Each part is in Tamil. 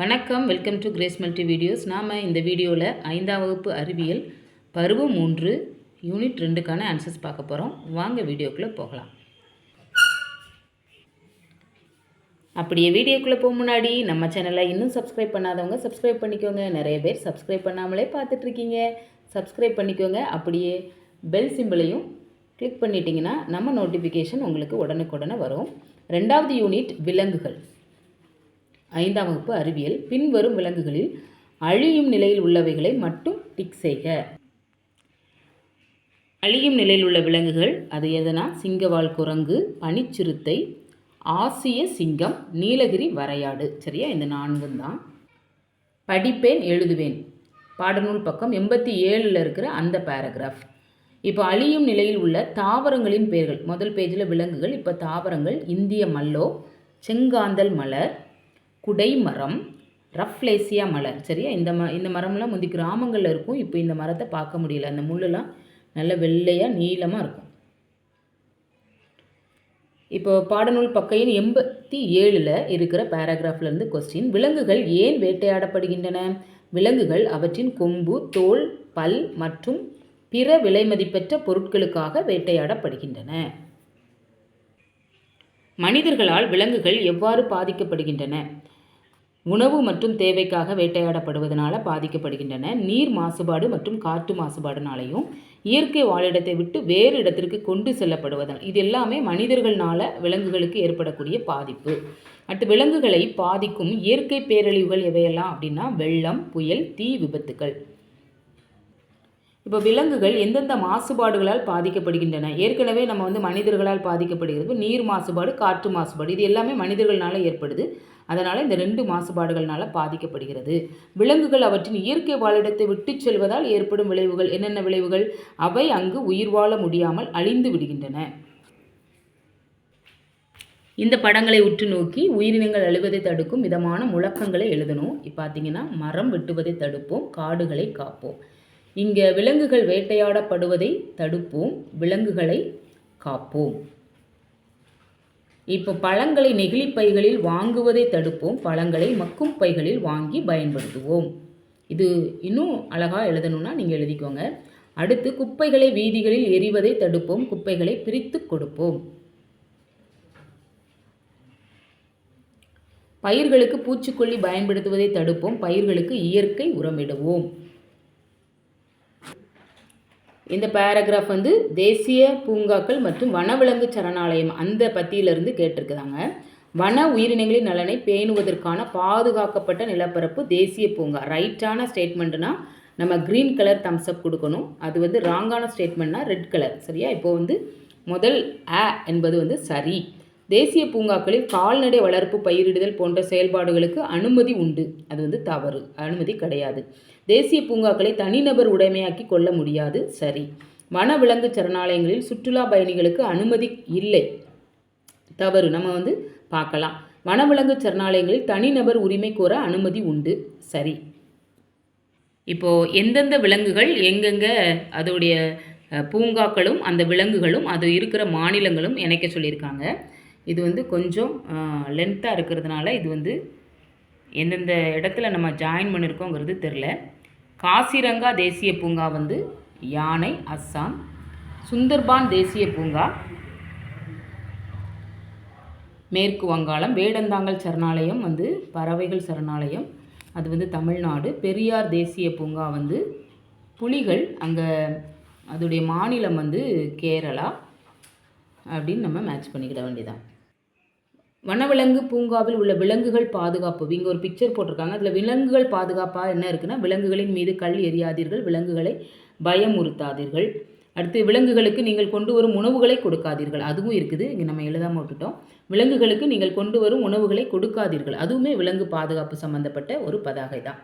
வணக்கம் welcome to Grace multi videos நாம் இந்த வீடியோவில் ஐந்தாம் வகுப்பு அறிவியல் பருவம் மூன்று யூனிட் ரெண்டுக்கான ஆன்சர்ஸ் பார்க்க போகிறோம் வாங்க வீடியோக்குள்ளே போகலாம். அப்படியே வீடியோக்குள்ளே போக முன்னாடி நம்ம சேனலை இன்னும் சப்ஸ்கிரைப் பண்ணாதவங்க சப்ஸ்கிரைப் பண்ணிக்கோங்க. நிறைய பேர் சப்ஸ்கிரைப் பண்ணாமலே பார்த்துட்ருக்கீங்க சப்ஸ்கிரைப் பண்ணிக்கோங்க. அப்படியே பெல் சிம்பிளையும் கிளிக் பண்ணிட்டீங்கன்னா நம்ம நோட்டிஃபிகேஷன் உங்களுக்கு உடனுக்குடனே வரும். ரெண்டாவது யூனிட் விலங்குகள். ஐந்தாம் வகுப்பு அறிவியல். பின்வரும் விலங்குகளில் அழியும் நிலையில் உள்ளவைகளை மட்டும் டிக் செய்க. அழியும் நிலையில் உள்ள விலங்குகள் அது எதனா? சிங்கவால் குரங்கு பனிச்சிறுத்தை ஆசிய சிங்கம் நீலகிரி வரையாடு. சரியா? இந்த நான்கும் தான். படிப்பேன் எழுதுவேன். பாடநூல் பக்கம் எண்பத்தி ஏழில் இருக்கிற அந்த பேராகிராஃப் இப்போ அழியும் நிலையில் உள்ள தாவரங்களின் பெயர்கள். முதல் பேஜில் விலங்குகள் இப்போ தாவரங்கள் இந்திய மல்லோ செங்காந்தல் மலர் குடைமரம் ரஃப்லேசியா மலர். சரியா? இந்த ம இந்த மரம்லாம் முந்தி கிராமங்களில் இருக்கும். இப்போ இந்த மரத்தை பார்க்க முடியல. அந்த முள்ளெல்லாம் நல்ல வெள்ளையாக நீளமாக இருக்கும். இப்போ பாடநூல் பக்கையின் எண்பத்தி ஏழில் இருக்கிற பேராகிராஃப்லேருந்து கொஸ்டின் விலங்குகள் ஏன் வேட்டையாடப்படுகின்றன? விலங்குகள் அவற்றின் கொம்பு தோல் பல் மற்றும் பிற விலைமதிப்பற்ற பொருட்களுக்காக வேட்டையாடப்படுகின்றன. மனிதர்களால் விலங்குகள் எவ்வாறு பாதிக்கப்படுகின்றன? உணவு மற்றும் தேவைக்காக வேட்டையாடப்படுவதனால பாதிக்கப்படுகின்றன. நீர் மாசுபாடு மற்றும் காற்று மாசுபாடுனாலையும் இயற்கை வாழிடத்தை விட்டு வேறு இடத்திற்கு கொண்டு செல்லப்படுவதால் இது எல்லாமே மனிதர்களால் விலங்குகளுக்கு ஏற்படக்கூடிய பாதிப்பு. அடுத்து விலங்குகளை பாதிக்கும் இயற்கை பேரழிவுகள் எவையெல்லாம் அப்படின்னா வெள்ளம் புயல் தீ விபத்துக்கள். இப்போ விலங்குகள் எந்தெந்த மாசுபாடுகளால் பாதிக்கப்படுகின்றன? ஏற்கனவே நம்ம வந்து மனிதர்களால் பாதிக்கப்படுகிறது. நீர் மாசுபாடு காற்று மாசுபாடு இது எல்லாமே மனிதர்களால் ஏற்படுது. அதனால் இந்த ரெண்டு மாசுபாடுகள்னால பாதிக்கப்படுகிறது. விலங்குகள் அவற்றின் இயற்கை வாழிடத்தை விட்டு செல்வதால் ஏற்படும் விளைவுகள் என்னென்ன விளைவுகள்? அவை அங்கு உயிர் வாழ முடியாமல் அழிந்து விடுகின்றன. இந்த படங்களை உற்று நோக்கி உயிரினங்கள் அழுவதை தடுக்கும் விதமான முழக்கங்களை எழுதணும். இப்போ பார்த்தீங்கன்னா மரம் வெட்டுவதை தடுப்போம் காடுகளை காப்போம். இங்கே விலங்குகள் வேட்டையாடப்படுவதை தடுப்போம் விலங்குகளை காப்போம். இப்போ பழங்களை நெகிழி பைகளில் வாங்குவதை தடுப்போம். பழங்களை மக்கும் பைகளில் வாங்கி பயன்படுத்துவோம். இது இன்னும் அழகாக எழுதணும்னா நீங்கள் எழுதிக்கோங்க. அடுத்து குப்பைகளை வீதிகளில் எரிவதை தடுப்போம். குப்பைகளை பிரித்து கொடுப்போம். பயிர்களுக்கு பூச்சிக்கொல்லி பயன்படுத்துவதை தடுப்போம். பயிர்களுக்கு இயற்கை உரமிடுவோம். இந்த பேராகிராஃப் வந்து தேசிய பூங்காக்கள் மற்றும் வனவிலங்கு சரணாலயம் அந்த பத்தியிலிருந்து கேட்டிருக்குதாங்க. வன உயிரினங்களின் நலனை பேணுவதற்கான பாதுகாக்கப்பட்ட நிலப்பரப்பு தேசிய பூங்கா. ரைட்டான ஸ்டேட்மெண்ட்னா நம்ம க்ரீன் கலர் தம்ஸ்அப் கொடுக்கணும். அது வந்து ராங்கான ஸ்டேட்மெண்ட்னா ரெட் கலர் சரியா? இப்போ வந்து முதல் ஆ என்பது வந்து சரி. தேசிய பூங்காக்களில் கால்நடை வளர்ப்பு பயிரிடுதல் போன்ற செயல்பாடுகளுக்கு அனுமதி உண்டு. அது வந்து தவறு. அனுமதி கிடையாது. தேசிய பூங்காக்களை தனிநபர் உடைமையாக்கி கொள்ள முடியாது. சரி. வனவிலங்கு சரணாலயங்களில் சுற்றுலா பயணிகளுக்கு அனுமதி இல்லை. தவறு. நம்ம வந்து பார்க்கலாம். வனவிலங்கு சரணாலயங்களில் தனிநபர் உரிமை கோர அனுமதி உண்டு. சரி. இப்போது எந்தெந்த விலங்குகள் எங்கெங்கே அதோடைய பூங்காக்களும் அந்த விலங்குகளும் அது இருக்கிற மாநிலங்களும் இணைக்க சொல்லியிருக்காங்க. இது வந்து கொஞ்சம் லென்த்தாக இருக்கிறதுனால இது வந்து எந்தெந்த இடத்துல நம்ம ஜாயின் பண்ணியிருக்கோங்கிறது தெரில காசிரங்கா தேசிய பூங்கா வந்து யானை அஸ்ஸாம். சுந்தர்பான் தேசிய பூங்கா. மேற்கு வங்காளம். வேடந்தாங்கல் சரணாலயம் வந்து பறவைகள் சரணாலயம். அது வந்து தமிழ்நாடு. பெரியார் தேசிய பூங்கா வந்து புலிகள். அங்கே அதோடைய மாநிலம் வந்து கேரளா. அப்படின்னு நம்ம மேட்ச் பண்ணிக்கிட வேண்டியதான் வனவிலங்கு பூங்காவில் உள்ள விலங்குகள் பாதுகாப்பு. இங்கே ஒரு பிக்சர் போட்டிருக்காங்க. அதில் விலங்குகள் பாதுகாப்பாக என்ன இருக்குன்னா விலங்குகளின் மீது கல் எறியாதீர்கள் விலங்குகளை பயமுறுத்தாதீர்கள். அடுத்து விலங்குகளுக்கு நீங்கள் கொண்டு வரும் உணவுகளை கொடுக்காதீர்கள். அதுவும் இருக்குது. இங்கே நம்ம எழுதாமல் விட்டுட்டோம். விலங்குகளுக்கு நீங்கள் கொண்டு வரும் உணவுகளை கொடுக்காதீர்கள். அதுவுமே விலங்கு பாதுகாப்பு சம்மந்தப்பட்ட ஒரு பதாகை தான்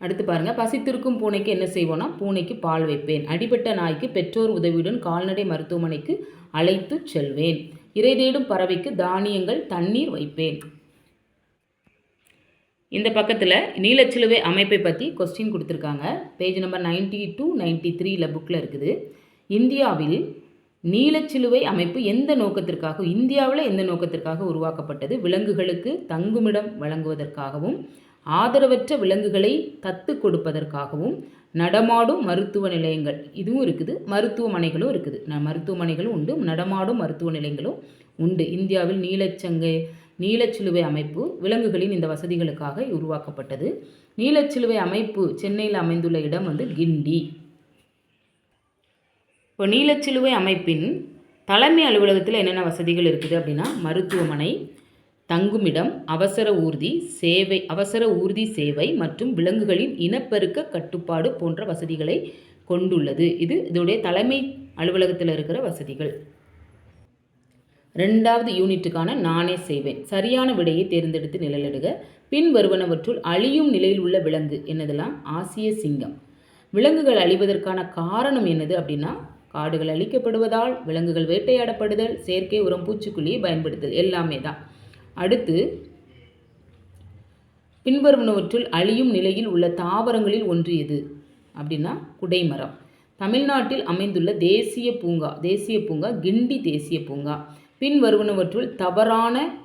அடுத்து பாருங்கள் பசித்திருக்கும் பூனைக்கு என்ன செய்வோன்னா பூனைக்கு பால் வைப்பேன். அடிபட்ட நாய்க்கு பெற்றோர் உதவியுடன் கால்நடை மருத்துவமனைக்கு அழைத்து செல்வேன். இறை தேடும் பறவைக்கு தானியங்கள் தண்ணீர் வைப்பேன். இந்த பக்கத்தில் நீலச்சிலுவை அமைப்பை பற்றி கொஸ்டின் கொடுத்துருக்காங்க. Page number ninety two ninety த்ரீல புக்கில் இருக்குது. இந்தியாவில் நீலச்சிலுவை அமைப்பு எந்த நோக்கத்திற்காக இந்தியாவில் எந்த நோக்கத்திற்காக உருவாக்கப்பட்டது? விலங்குகளுக்கு தங்குமிடம் வழங்குவதற்காகவும் ஆதரவற்ற விலங்குகளை தத்து கொடுப்பதற்காகவும் நடமாடும் மருத்துவ நிலையங்கள். இதுவும் இருக்குது. மருத்துவமனைகளும் இருக்குது. ந மருத்துவமனைகளும் உண்டு. நடமாடும் மருத்துவ நிலையங்களும் உண்டு. இந்தியாவில் நீலச்சங்கை நீலச்சிலுவை அமைப்பு விலங்குகளின் இந்த வசதிகளுக்காக உருவாக்கப்பட்டது. நீலச்சிலுவை அமைப்பு சென்னையில் அமைந்துள்ள இடம் வந்து கிண்டி. இப்போ நீலச்சிலுவை அமைப்பின் தலைமை அலுவலகத்தில் என்னென்ன வசதிகள் இருக்குது அப்படின்னா மருத்துவமனை தங்குமிடம் அவசர ஊர்தி சேவை அவசர ஊர்தி சேவை மற்றும் விலங்குகளின் இனப்பெருக்க கட்டுப்பாடு போன்ற வசதிகளை கொண்டுள்ளது. இது இதோடைய தலைமை அலுவலகத்தில் இருக்கிற வசதிகள். ரெண்டாவது யூனிட்டுக்கான நானே செய்வேன் சரியான விடையை தேர்ந்தெடுத்து நிழலிடுக. பின் வருவனவற்றுள் அழியும் நிலையில் உள்ள விலங்கு என்னதெல்லாம்? ஆசிய சிங்கம். விலங்குகள் அழிவதற்கான காரணம் என்னது அப்படின்னா காடுகள் அழிக்கப்படுவதால் விலங்குகள் வேட்டையாடப்படுதல் செயற்கை உரம் பூச்சிக்கொல்லியை பயன்படுத்துதல். எல்லாமே தான். அடுத்து பின்வருவனவற்றுள் அழியும் நிலையில் உள்ள தாவரங்களில் ஒன்று எது? அப்படின்னா குடைமரம். தமிழ்நாட்டில் அமைந்துள்ள தேசிய பூங்கா தேசிய பூங்கா கிண்டி தேசிய பூங்கா. பின்வருவனவற்றுள் தவறான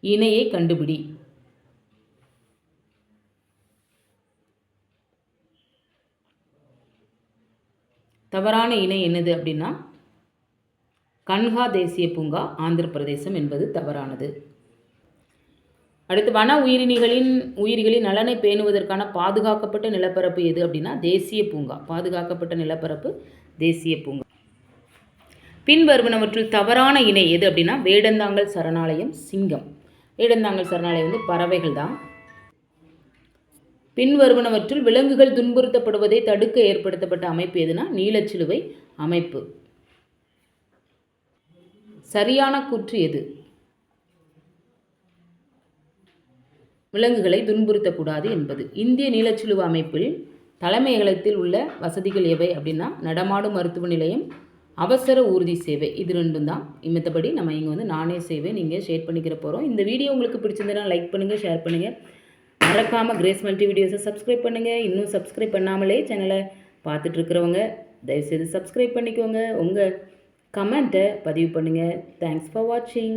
இணையை கண்டுபிடி. தவறான இணை என்னது அப்படின்னா கன்ஹா தேசிய பூங்கா ஆந்திர பிரதேசம் என்பது தவறானது. அடுத்து வன உயிரினிகளின் உயிரிகளின் நலனை பேணுவதற்கான பாதுகாக்கப்பட்ட நிலப்பரப்பு எது அப்படின்னா தேசிய பூங்கா. பாதுகாக்கப்பட்ட நிலப்பரப்பு தேசிய பூங்கா. பின்வருவனவற்றில் தவறான இணை எது அப்படின்னா வேடந்தாங்கல் சரணாலயம் சிங்கம். வேடந்தாங்கல் சரணாலயம் வந்து பறவைகள் தான். பின்வருவனவற்றுள் விலங்குகள் துன்புறுத்தப்படுவதை தடுக்க ஏற்படுத்தப்பட்ட அமைப்பு எதுனா நீலச்சிலுவை அமைப்பு. சரியான கூற்று எது? விலங்குகளை துன்புறுத்தக்கூடாது என்பது. இந்திய நீலச்சுழுவு அமைப்பில் தலைமையகத்தில் உள்ள வசதிகள் எவை அப்படின்னா நடமாடும் மருத்துவ நிலையம் அவசர ஊர்தி சேவை இது ரெண்டும் தான். மற்றபடி நம்ம இங்கே வந்து நானே சேவை நீங்கள் ஷேர் பண்ணிக்கிற போகிறோம் இந்த வீடியோ உங்களுக்கு பிடிச்சிருந்ததுன்னா லைக் பண்ணுங்கள் ஷேர் பண்ணுங்கள் மறக்காமல் கிரேஸ் மல்டி வீடியோஸை சப்ஸ்கிரைப் பண்ணுங்கள் இன்னும் சப்ஸ்கிரைப் பண்ணாமலே சேனலை பார்த்துட்ருக்குறவங்க தயவுசெய்து சப்ஸ்கிரைப் பண்ணிக்கோங்க. உங்கள் கமெண்ட்டை பதிவு பண்ணுங்கள் தேங்க்ஸ் ஃபார் வாட்சிங்